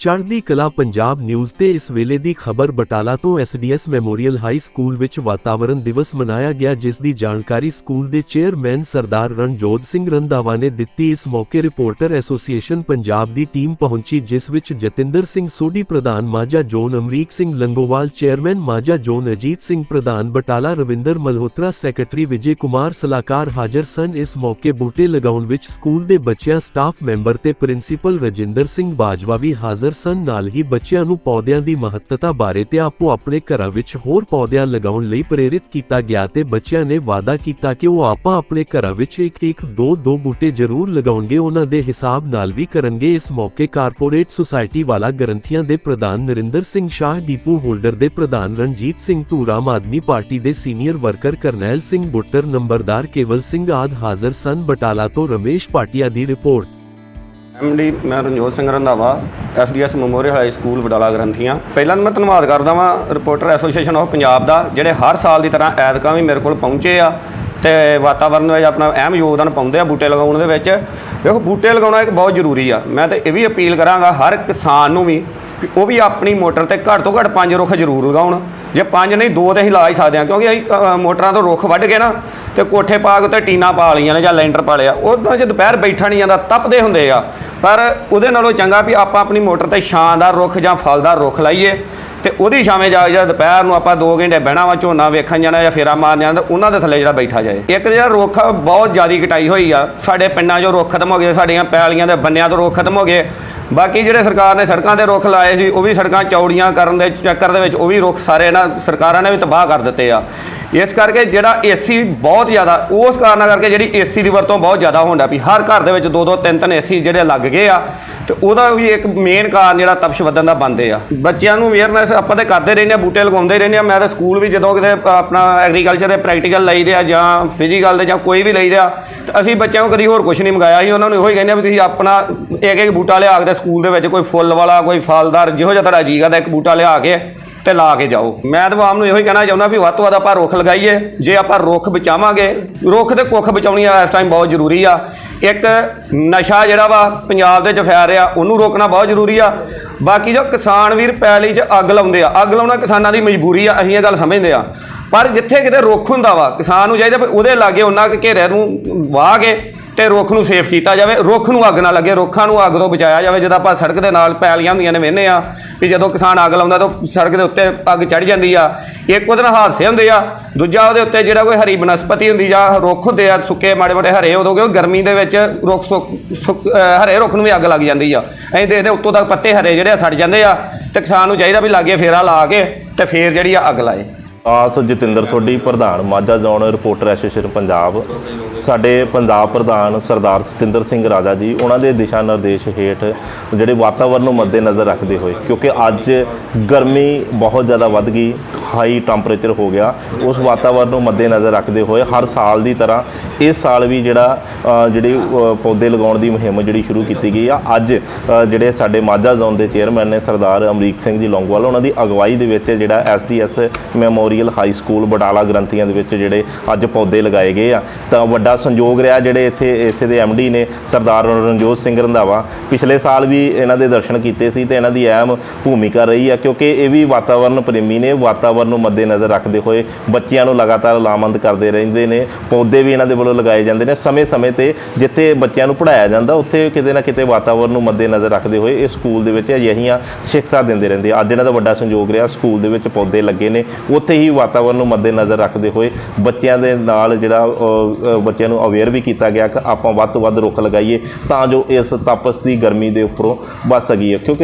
ਚੜ੍ਹਦੀ ਕਲਾ ਪੰਜਾਬ ਨਿਊਜ਼ ਤੇ ਇਸ ਵੇਲੇ ਦੀ ਖਬਰ ਬਟਾਲਾ ਤੋਂ ਐਸਡੀਐਸ ਮੈਮੋਰੀਅਲ ਹਾਈ ਸਕੂਲ ਵਿੱਚ ਵਾਤਾਵਰਣ ਦਿਵਸ ਮਨਾਇਆ ਗਿਆ, ਜਿਸ ਦੀ ਜਾਣਕਾਰੀ ਸਕੂਲ ਦੇ ਚੇਅਰਮੈਨ ਸਰਦਾਰ ਰਣਜੋਤ ਸਿੰਘ ਰੰਧਾਵਾ ਨੇ ਦਿੱਤੀ। ਇਸ ਮੌਕੇ ਰਿਪੋਰਟਰ ਐਸੋਸੀਏਸ਼ਨ ਪੰਜਾਬ ਦੀ ਟੀਮ ਪਹੁੰਚੀ, ਜਿਸ ਵਿੱਚ ਜਤਿੰਦਰ ਸਿੰਘ ਸੋਢੀ, ਪ੍ਰਧਾਨ Majha zone Amrik Singh Longowal, chairman Majha zone Ajit Singh, ਪ੍ਰਧਾਨ ਬਟਾਲਾ ਰਵਿੰਦਰ ਮਲਹੋਤਰਾ, ਸੈਕਟਰੀ ਵਿਜੇ ਕੁਮਾਰ ਸਲਾਹਕਾਰ ਹਾਜ਼ਰ ਸਨ। ਇਸ ਮੌਕੇ ਬੂਟੇ ਲਗਾਉਣ ਵਿੱਚ ਸਕੂਲ ਦੇ ਬੱਚਿਆਂ, ਸਟਾਫ ਮੈਂਬਰ ਤੇ ਪ੍ਰਿੰਸੀਪਲ ਰਜਿੰਦਰ ਸਿੰਘ ਬਾਜਵਾ ਵੀ ਹਾਜ਼ਰ ਸਨ ਨਾਲ ਹੀ ਬੱਚਿਆਂ ਨੂੰ ਪੌਦਿਆਂ ਦੀ ਮਹੱਤਤਾ ਬਾਰੇ ਤੇ ਆਪੋ ਆਪਣੇ ਘਰਾਂ ਵਿੱਚ ਹੋਰ ਪੌਦਿਆਂ ਲਗਾਉਣ ਲਈ ਪ੍ਰੇਰਿਤ ਕੀਤਾ ਗਿਆ ਤੇ ਬੱਚਿਆਂ ਨੇ ਵਾਅਦਾ ਕੀਤਾ ਕਿ ਉਹ ਆਪਾ ਆਪਣੇ ਘਰਾਂ ਵਿੱਚ ਇੱਕ ਇੱਕ ਦੋ ਦੋ ਬੂਟੇ ਜ਼ਰੂਰ ਲਗਾਉਣਗੇ। ਉਹਨਾਂ ਦੇ ਹਿਸਾਬ ਨਾਲ ਵੀ ਕਰਨਗੇ। ਇਸ ਮੌਕੇ ਕਾਰਪੋਰੇਟ ਸੁਸਾਇਟੀ ਵਾਲਾ ਗ੍ਰੰਥੀਆਂ ਦੇ ਪ੍ਰਧਾਨ ਨਰਿੰਦਰ ਸਿੰਘ ਸ਼ਾਹ, ਡੀਪੂ ਹੋਲਡਰ ਦੇ ਪ੍ਰਧਾਨ ਰਣਜੀਤ ਸਿੰਘ ਧੂਰ ਆਮ ਆਦਮੀ ਪਾਰਟੀ ਦੇ ਸੀਨੀਅਰ ਵਰਕਰ ਕਰਨੈਲ ਸਿੰਘ ਬੁੱਟਰ, ਨੰਬਰਦਾਰ ਕੇਵਲ ਸਿੰਘ ਆਦ ਹਾਜ਼ਰ ਸਨ। ਬਟਾਲਾ ਤੋਂ ਰਮੇਸ਼ ਪਾਟਿਆ ਦੀ ਰਿਪੋਰਟ। ਐਮਡੀ ਮੈਂ Ranjot Singh Randhawa SDS memorial high school Wadala Granthian. ਪਹਿਲਾਂ ਮੈਂ ਧੰਨਵਾਦ ਕਰਦਾ ਵਾਂ ਰਿਪੋਰਟਰ ਐਸੋਸੀਏਸ਼ਨ ਆਫ ਪੰਜਾਬ ਦਾ, ਜਿਹੜੇ ਹਰ ਸਾਲ ਦੀ ਤਰ੍ਹਾਂ ਐਤਕਾਂ ਵੀ ਮੇਰੇ ਕੋਲ ਪਹੁੰਚੇ ਆ ਤੇ ਵਾਤਾਵਰਨ ਵਿੱਚ ਆਪਣਾ ਅਹਿਮ ਯੋਗਦਾਨ ਪਾਉਂਦੇ ਆ ਬੂਟੇ ਲਗਾਉਣ ਦੇ ਵਿੱਚ। ਦੇਖੋ, ਬੂਟੇ ਲਗਾਉਣਾ ਇੱਕ ਬਹੁਤ ਜ਼ਰੂਰੀ ਆ। ਮੈਂ ਤੇ ਇਹ ਵੀ ਅਪੀਲ ਕਰਾਂਗਾ ਹਰ ਕਿਸਾਨ ਨੂੰ ਵੀ ਕਿ ਉਹ ਵੀ ਆਪਣੀ ਮੋਟਰ ਤੇ ਘੱਟ ਤੋਂ ਘੱਟ ਪੰਜ ਰੁੱਖ ਜ਼ਰੂਰ ਲਗਾਉਣ। ਜੇ ਪੰਜ ਨਹੀਂ, ਦੋ ਤੇ ਅਸੀਂ ਲਾ ਹੀ ਸਕਦੇ ਹਾਂ ਕਿਉਂਕਿ ਅਸੀਂ ਮੋਟਰਾਂ ਤੋਂ ਰੁੱਖ ਵੱਢ ਕੇ ਨਾ ਤੇ ਕੋਠੇ ਪਾ ਕੇ ਉੱਤੇ ਟੀਨਾ ਪਾ ਲਈਆਂ ਨੇ ਜਾਂ ਲੈਂਟਰ ਪਾ ਲਿਆ, ਉਦੋਂ ਜੇ ਦੁਪਹਿਰ ਬੈਠਾ ਨਹੀਂ ਜਾਂਦਾ, ਤਪਦੇ ਹੁੰਦੇ ਆ। ਪਰ ਉਹਦੇ ਨਾਲੋਂ ਚੰਗਾ ਵੀ ਆਪਾਂ ਆਪਣੀ ਮੋਟਰ ਤੇ ਛਾਂ ਰੁੱਖ ਜਾਂ ਫਲਦਾਰ ਰੁੱਖ ਲਾਈਏ ਤੇ ਉਹਦੀ ਛਾਵੇਂ ਜਾ ਕੇ ਦੁਪਹਿਰ ਨੂੰ ਆਪਾਂ 2 ਘੰਟੇ ਬਹਿਣਾ ਵਾ, ਝੋਨਾ ਵੇਖਣ ਜਾਣਾ ਜਾਂ ਫੇਰਾ ਮਾਰਨ ਜਾਣਾ, ਤਾਂ ਉਹਨਾਂ ਦੇ ਥੱਲੇ ਜਿਹੜਾ ਬੈਠਾ ਜਾਏ। ਇੱਕ ਜਿਹੜਾ ਰੁੱਖ ਬਹੁਤ ਜ਼ਿਆਦੀ ਕਟਾਈ ਹੋਈ ਆ, ਸਾਡੇ ਪਿੰਡਾਂ 'ਚੋਂ ਰੁੱਖ ਖਤਮ ਹੋ ਗਏ, ਸਾਡੀਆਂ ਪੈਲੀਆਂ ਦੇ ਬੰਨਿਆਂ ਤੋਂ ਰੁੱਖ ਖਤਮ ਹੋ ਗਏ। ਬਾਕੀ ਜਿਹੜੇ ਸਰਕਾਰ ਨੇ ਸੜਕਾਂ ਤੇ ਰੁੱਖ ਲਾਏ ਸੀ, ਉਹ ਵੀ ਸੜਕਾਂ ਚੌੜੀਆਂ ਕਰਨ ਦੇ ਚੱਕਰ ਦੇ ਵਿੱਚ ਉਹ ਵੀ ਰੁੱਖ ਸਾਰੇ ਨਾ ਸਰਕਾਰਾਂ ਨੇ ਵੀ ਤਬਾਹ ਕਰ ਦਿੱਤੇ ਆ। ਇਸ ਕਰਕੇ ਜਿਹੜਾ ਏਸੀ ਬਹੁਤ ਜ਼ਿਆਦਾ, ਉਸ ਕਾਰਨਾਂ ਕਰਕੇ ਜਿਹੜੀ ਏਸੀ ਦੀ ਵਰਤੋਂ ਬਹੁਤ ਜ਼ਿਆਦਾ ਹੁੰਦਾ ਵੀ ਹਰ ਘਰ ਦੇ ਵਿੱਚ ਦੋ ਦੋ ਤਿੰਨ ਤਿੰਨ ਏਸੀ ਜਿਹੜੇ ਲੱਗ ਗਏ ਆ, ਤੇ ਉਹਦਾ ਵੀ ਇੱਕ ਮੇਨ ਕਾਰਨ ਜਿਹੜਾ ਤਪਸ਼ ਵਧਣ ਦਾ ਬੰਦੇ ਆ। ਬੱਚਿਆਂ ਨੂੰ ਅਵੇਅਰਨੈਸ ਆਪਾਂ ਤੇ ਕਰਦੇ ਰਹਿੰਦੇ ਆ, ਬੂਟੇ ਲਗਾਉਂਦੇ ਰਹਿੰਦੇ ਆ। ਮੈਂ ਤਾਂ ਸਕੂਲ ਵੀ ਜਦੋਂ ਕਿਤੇ ਆਪਣਾ ਐਗਰੀਕਲਚਰ ਦੇ ਪ੍ਰੈਕਟੀਕਲ ਲਈਦੇ ਆ ਜਾਂ ਫਿਜ਼ੀਕਲ ਦੇ ਜਾਂ ਕੋਈ ਵੀ ਲਈਦੇ ਆ, ਤੇ ਅਸੀਂ ਬੱਚਿਆਂ ਨੂੰ ਕਦੀ ਹੋਰ ਕੁਝ ਨਹੀਂ ਮੰਗਾਇਆ ਸੀ। ਉਹਨਾਂ ਨੂੰ ਇਹੋ ਹੀ ਕਹਿੰਦੇ ਆ ਵੀ ਤੁਸੀਂ ਆਪਣਾ ਇੱਕ ਇੱਕ ਬੂਟਾ ਲਿਆ ਕੇ ਸਕੂਲ ਦੇ ਵਿੱਚ ਕੋਈ ਫੁੱਲ ਵਾਲਾ, ਕੋਈ ਫਲਦਾਰ, ਜਿਹੋ ਜਿਹਾ ਤੁਹਾਡਾ ਜੀ ਦਾ ਇੱਕ ਬੂਟਾ ਲਿਆ ਕੇ ਤੇ ਲਾ ਕੇ ਜਾਓ। ਮੈਂ ਤਾਂ ਆਮ ਨੂੰ ਇਹੋ ਹੀ ਕਹਿਣਾ ਚਾਹੁੰਦਾ ਵੀ ਵੱਧ ਤੋਂ ਵੱਧ ਆਪਾਂ ਰੁੱਖ ਲਗਾਈਏ। ਜੇ ਆਪਾਂ ਰੁੱਖ ਬਚਾਵਾਂਗੇ, ਰੁੱਖ ਤੇ ਕੁੱਖ ਬਚਾਉਣੀ ਆ ਇਸ ਟਾਈਮ ਬਹੁਤ ਜ਼ਰੂਰੀ ਆ। ਇੱਕ ਨਸ਼ਾ ਜਿਹੜਾ ਵਾ ਪੰਜਾਬ ਦੇ ਚ ਫੈਲ ਰਿਹਾ, ਉਹਨੂੰ ਰੋਕਣਾ ਬਹੁਤ ਜ਼ਰੂਰੀ ਆ। ਬਾਕੀ ਜੋ ਕਿਸਾਨ ਵੀਰ ਪੈਲੀ 'ਚ ਅੱਗ ਲਾਉਂਦੇ ਆ, ਅੱਗ ਲਾਉਣਾ ਕਿਸਾਨਾਂ ਦੀ ਮਜਬੂਰੀ ਆ, ਅਸੀਂ ਇਹ ਗੱਲ ਸਮਝਦੇ ਆ। ਪਰ ਜਿੱਥੇ ਕਿਤੇ ਰੁੱਖ ਹੁੰਦਾ ਵਾ, ਕਿਸਾਨ ਨੂੰ ਚਾਹੀਦਾ ਉਹਦੇ ਲਾਗੇ ਉਹਨਾਂ ਕੁ ਘੇਰੇ ਨੂੰ ਵਾਹ ਕੇ ਤੇ ਰੁੱਖ ਨੂੰ ਸੇਫ ਕੀਤਾ ਜਾਵੇ, ਰੁੱਖ ਨੂੰ ਅੱਗ ਨਾ ਲੱਗੇ, ਰੁੱਖਾਂ ਨੂੰ ਅੱਗ ਤੋਂ ਬਚਾਇਆ ਜਾਵੇ, ਜਦੋਂ ਆਪਾਂ ਸੜਕ ਦੇ ਨਾਲ ਪੈਲੀਆਂ ਹੁੰਦੀਆਂ ਨੇ ਵੇਨੇ ਆ, ਵੀ ਜਦੋਂ ਕਿਸਾਨ ਅੱਗ ਲਾਉਂਦਾ ਤਾਂ ਸੜਕ ਦੇ ਉੱਤੇ ਅੱਗ ਚੜ ਜਾਂਦੀ ਆ। ਇੱਕ ਉਹਦੇ ਨਾਲ ਹਾਦਸੇ ਹੁੰਦੇ ਆ, ਦੂਜਾ ਉਹਦੇ ਉੱਤੇ ਜਿਹੜਾ ਕੋਈ ਹਰੀ ਬਨਸਪਤੀ ਹੁੰਦੀ ਜਾਂ ਰੁੱਖ ਹੁੰਦੇ ਆ, ਸੁੱਕੇ ਮਾੜੇ ਮਾੜੇ ਹਰੇ, ਉਦੋਂ ਗਰਮੀ ਦੇ ਵਿੱਚ ਰੁੱਖ ਸੁੱਕ- ਸੁੱਕ- ਹਰੇ ਰੁੱਖ ਨੂੰ ਵੀ ਅੱਗ ਲੱਗ ਜਾਂਦੀ ਆ। ਅਸੀਂ ਦੇਖਦੇ ਉੱਤੋਂ ਤੱਕ ਪੱਤੇ ਹਰੇ ਜਿਹੜੇ ਆ ਸੜ ਜਾਂਦੇ ਆ, ਤੇ ਕਿਸਾਨ ਨੂੰ ਚਾਹੀਦਾ ਵੀ ਲਾਗੇ ਫੇਰਾ ਲਾ ਕੇ ਤੇ ਫੇਰ ਜਿਹੜੀ ਆ ਅੱਗ ਲਾਏ। ਆਸ ਜਤਿੰਦਰ ਸੋਢੀ, ਪ੍ਰਧਾਨ Majha zone reporter association Punjab. ਸਾਡੇ ਪੰਜਾਬ ਪ੍ਰਧਾਨ ਸਰਦਾਰ ਸਤਿੰਦਰ ਸਿੰਘ ਰਾਜਾ ਜੀ, ਉਹਨਾਂ ਦੇ ਦਿਸ਼ਾ ਨਿਰਦੇਸ਼ ਹੇਠ ਜਿਹੜੇ ਵਾਤਾਵਰਣ ਨੂੰ ਮੱਦੇਨਜ਼ਰ ਰੱਖਦੇ ਹੋਏ, ਕਿਉਂਕਿ ਅੱਜ ਗਰਮੀ ਬਹੁਤ ਜ਼ਿਆਦਾ ਵੱਧ ਗਈ ਹਾਈ ਟੈਂਪਰੇਚਰ ਹੋ ਗਿਆ, ਉਸ ਵਾਤਾਵਰਣ ਨੂੰ ਮੱਦੇਨਜ਼ਰ ਰੱਖਦੇ ਹੋਏ ਹਰ ਸਾਲ ਦੀ ਤਰ੍ਹਾਂ ਇਸ ਸਾਲ ਵੀ ਜਿਹੜਾ ਜਿਹੜੀ ਪੌਦੇ ਲਗਾਉਣ ਦੀ ਮੁਹਿੰਮ ਜਿਹੜੀ ਸ਼ੁਰੂ ਕੀਤੀ ਗਈ ਆ, ਅੱਜ ਜਿਹੜੇ ਸਾਡੇ ਮਾਝਾ ਜ਼ੋਨ ਦੇ ਚੇਅਰਮੈਨ ਨੇ ਸਰਦਾਰ ਅਮਰੀਕ ਸਿੰਘ ਜੀ ਲੌਂਗੋਵਾਲ, ਉਹਨਾਂ ਦੀ ਅਗਵਾਈ ਦੇ ਵਿੱਚ ਜਿਹੜਾ SDS memorial high school Batala Granthian ਦੇ ਵਿੱਚ ਜਿਹੜੇ ਅੱਜ ਪੌਦੇ ਲਗਾਏ ਗਏ ਆ। ਤਾਂ ਵੱਡਾ ਸੰਯੋਗ ਰਿਹਾ ਜਿਹੜੇ ਇੱਥੇ ਇੱਥੇ ਦੇ ਐਮਡੀ ਨੇ, ਸਰਦਾਰ ਰਣਜੋਤ ਸਿੰਘ ਰੰਧਾਵਾ, ਪਿਛਲੇ ਸਾਲ ਵੀ ਇਹਨਾਂ ਦੇ ਦਰਸ਼ਨ ਕੀਤੇ ਸੀ ਤੇ ਇਹਨਾਂ ਦੀ ਅਹਿਮ ਭੂਮਿਕਾ ਰਹੀ ਆ, ਕਿਉਂਕਿ ਇਹ ਵੀ ਵਾਤਾਵਰਣ ਪ੍ਰੇਮੀ ਨੇ ਵਾਤਾਵਰਣ ਨੂੰ ਮੱਦੇਨਜ਼ਰ ਰੱਖਦੇ ਹੋਏ ਬੱਚਿਆਂ ਨੂੰ ਲਗਾਤਾਰ ਲਾਮਬੰਦ ਕਰਦੇ ਰਹਿੰਦੇ ਨੇ, ਪੌਦੇ ਵੀ ਇਹਨਾਂ ਦੇ ਵੱਲੋਂ ਲਗਾਏ ਜਾਂਦੇ ਨੇ। ਸਮੇਂ-ਸਮੇਂ ਤੇ ਜਿੱਥੇ ਬੱਚਿਆਂ ਨੂੰ ਪੜ੍ਹਾਇਆ ਜਾਂਦਾ, ਉੱਥੇ ਕਿਤੇ ਨਾ ਕਿਤੇ ਵਾਤਾਵਰਣ ਨੂੰ ਮੱਦੇਨਜ਼ਰ ਰੱਖਦੇ ਹੋਏ ਇਹ ਸਕੂਲ ਦੇ ਵਿੱਚ ਅਜਿਹੀਆਂ ਸਿੱਖਿਆ ਦਿੰਦੇ ਰਹਿੰਦੇ ਅੱਜ ਇਹਨਾਂ ਦਾ ਵੱਡਾ ਸੰਯੋਗ ਰਿਹਾ, ਸਕੂਲ ਦੇ ਵਿੱਚ ਪੌਦੇ ਲੱਗੇ ਨੇ, ਉੱਥੇ ਹੀ ਵਾਤਾਵਰਣ ਨੂੰ ਮੱਦੇਨਜ਼ਰ ਰੱਖਦੇ ਹੋਏ ਬੱਚਿਆਂ ਦੇ ਨਾਲ ਜਿਹੜਾ ਬੱਚਿਆਂ ਨੂੰ ਅਵੇਅਰ ਵੀ ਕੀਤਾ ਗਿਆ ਕਿ ਆਪਾਂ ਵੱਧ ਤੋਂ ਵੱਧ ਰੁੱਖ ਲਗਾਈਏ ਤਾਂ ਜੋ ਇਸ ਤਪਸ ਦੀ ਗਰਮੀ ਦੇ ਉੱਪਰੋਂ ਬਚ ਸਕੀਏ। ਕਿਉਂਕਿ